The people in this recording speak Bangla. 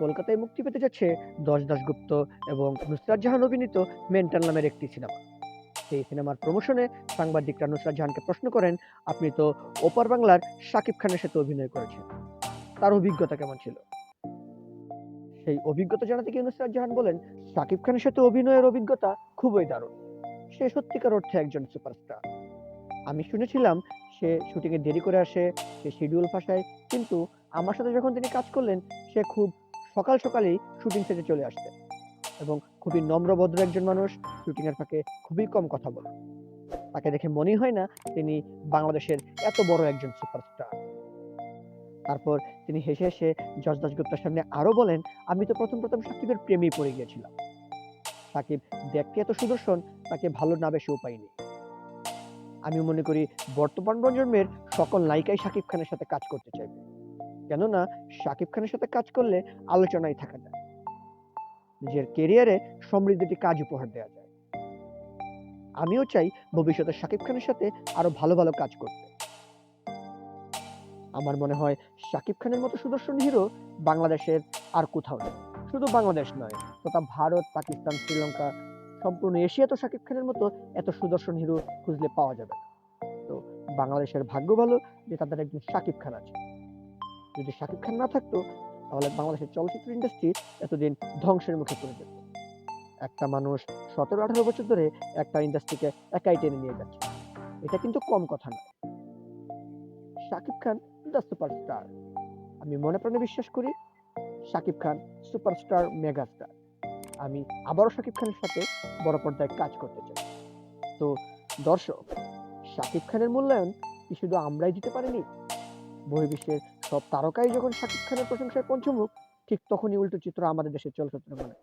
কলকাতায় মুক্তি পেতে যাচ্ছে দশ দাশগুপ্ত এবং নুসরাত জাহান অভিনীত মেন্টাল নামের একটি সিনেমা। সেই সিনেমার প্রমোশনে সাংবাদিকরা নুসরাত জাহানকে প্রশ্ন করেন, আপনি তো ওপার বাংলার শাকিব খানের সাথে অভিনয় করেছেন। তার অভিজ্ঞতা কেমন ছিল? সেই অভিজ্ঞতা জানাতে গিয়ে নুসরাত জাহান বলেন শাকিব খানের সাথে অভিনয়ের অভিজ্ঞতা খুবই দারুণ। সে সত্যিকার অর্থে একজন সুপারস্টার। আমি শুনেছিলাম সে শুটিংয়ে দেরি করে আসে, সে শিডিউল ফাঁসায়, কিন্তু আমার সাথে যখন তিনি কাজ করলেন, সে খুব সকাল সকালেই শুটিং সেটে চলে আসতেন এবং খুবই নম্রভদ্র একজন মানুষ শুটিং এর ফাঁকে খুবই কম কথা বলে। তাকে দেখে মনেই হয় না তিনি বাংলাদেশের এত বড় একজন সুপারস্টার তারপর তিনি হেসে হেসে যশ দাসগুপ্তার সামনে আরও বলেন, আমি তো প্রথম প্রথম সাকিবের প্রেমেই পড়ে গিয়েছিলাম। সাকিব দেখতে এত সুদর্শন, তাকে ভালো না বেশিও পাইনি আমি মনে করি বর্তমান প্রজন্মের সকল নায়িকাই শাকিব খানের সাথে কাজ করতে চাইবে। কেননা শাকিব খানের সাথে কাজ করলে আলোচনায় থাকা যায় নিজের কেরিয়ারে সমৃদ্ধিটি কাজ উপহার দেওয়া যায়। আমিও চাই ভবিষ্যতে শাকিব খানের সাথে আরও ভালো ভালো কাজ করতে। আমার মনে হয় শাকিব খানের মতো সুদর্শন হিরো বাংলাদেশের আর কোথাও নেই। শুধু বাংলাদেশ নয়, তথা ভারত, পাকিস্তান, শ্রীলঙ্কা, সম্পূর্ণ এশিয়া তো শাকিব খানের মতো এত সুদর্শন হিরো খুঁজলে পাওয়া যাবে তো বাংলাদেশের ভাগ্য ভালো যে তাদের একজন শাকিব খান আছে। যদি শাকিব খান না থাকতো, তাহলে বাংলাদেশের চলচ্চিত্র ইন্ডাস্ট্রি এতদিন ধ্বংসের মুখে পড়ে যেত। একটা মানুষ সতেরো, আঠারো বছর ধরে একটা ইন্ডাস্ট্রিকে একাই টেনে নিয়ে যাচ্ছে। এটা কিন্তু কম কথা নয়। শাকিব খান দ্য সুপারস্টার আমি মনে প্রাণে বিশ্বাস করি, শাকিব খান সুপারস্টার মেগাস্টার আমি আবারও শাকিব খানের সাথে বড় পর্দায় কাজ করতে চাই। তো দর্শক, শাকিব খানের মূল্যায়ন কি শুধু আমরাই দিতে পারিনি? বহির্বিশ্বের সব তারকাই যখন শাকিব খানের প্রশংসায় পঞ্চমুখ, ঠিক তখনই উল্টো চিত্র আমাদের দেশের চলচ্চিত্র মানে